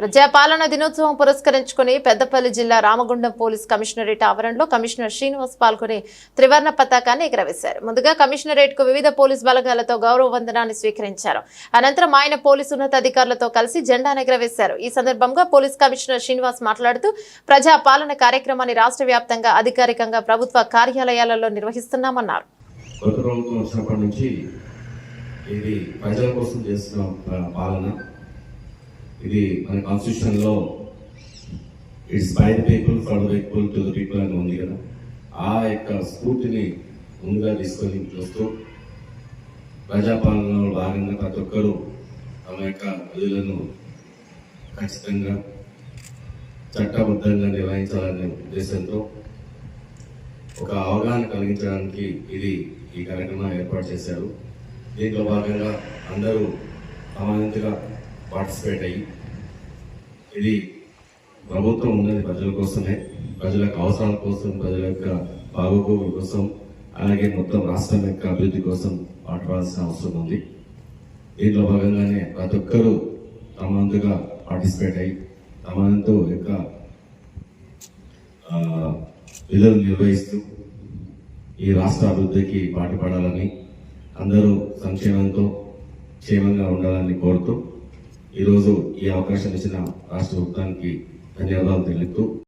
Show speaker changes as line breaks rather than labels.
ప్రజాపాలన దినోత్సవం పురస్కరించుకుని పెద్దపల్లి జిల్లా రామగుండం పోలీస్ కమిషనరేట్ ఆవరణలో కమిషనర్ శ్రీనివాస్ పాల్గొని త్రివర్ణ పతాకాన్ని ఎగరవేశారు. ముందుగా కమిషనరేట్కు వివిధ పోలీస్ బలగాలతో గౌరవ వందనాన్ని స్వీకరించారు. అనంతరం ఆయన పోలీసు ఉన్నతాధికారులతో కలిసి జెండాను ఎగరవేశారు. ఈ సందర్భంగా పోలీస్ కమిషనర్ శ్రీనివాస్ మాట్లాడుతూ ప్రజాపాలన కార్యక్రమాన్ని రాష్ట్ర వ్యాప్తంగా అధికారికంగా ప్రభుత్వ కార్యాలయాలలో నిర్వహిస్తున్నామన్నారు.
కొత్త ప్రభుత్వం వచ్చినప్పటి నుంచి ఇది ప్రజల కోసం చేస్తున్న పాలన. ఇది మన కాన్స్టిట్యూషన్లో it's by the people for the people to the people అని ఉంది కదా. ఆ యొక్క స్ఫూర్తిని ముందుగా తీసుకొని చూస్తూ ప్రజాపాలనలో భాగంగా ప్రతి ఒక్కరూ తమ యొక్క విధులను ఖచ్చితంగా చట్టబద్ధంగా నిర్వహించాలనే ఉద్దేశంతో ఒక అవగాహన కలిగించడానికి ఇది ఈ కార్యక్రమం ఏర్పాటు చేశారు. దీంట్లో భాగంగా అందరూ సమానంతగా పార్టిసిపేట్ అయ్యి ఇది ప్రభుత్వం ఉన్నది ప్రజల కోసమే ప్రజల యొక్క అవసరాల కోసం ప్రజల యొక్క బాగోగోగుల కోసం అలాగే మొత్తం రాష్ట్రం యొక్క అభివృద్ధి కోసం పాటుపడాల్సిన అవసరం ఉంది. దీంట్లో భాగంగానే ప్రతి ఒక్కరూ తమంతుగా పార్టిసిపేట్ అయ్యి తమంతో యొక్క విధులు నిర్వహిస్తూ ఈ రాష్ట్ర అభివృద్ధికి పాటుపడాలని అందరూ సంక్షేమంతో క్షేమంగా ఉండాలని కోరుతూ ఈరోజు ఈ అవకాశం ఇచ్చిన రాష్ట్ర ప్రభుత్వానికి ధన్యవాదాలు తెలుపుతూ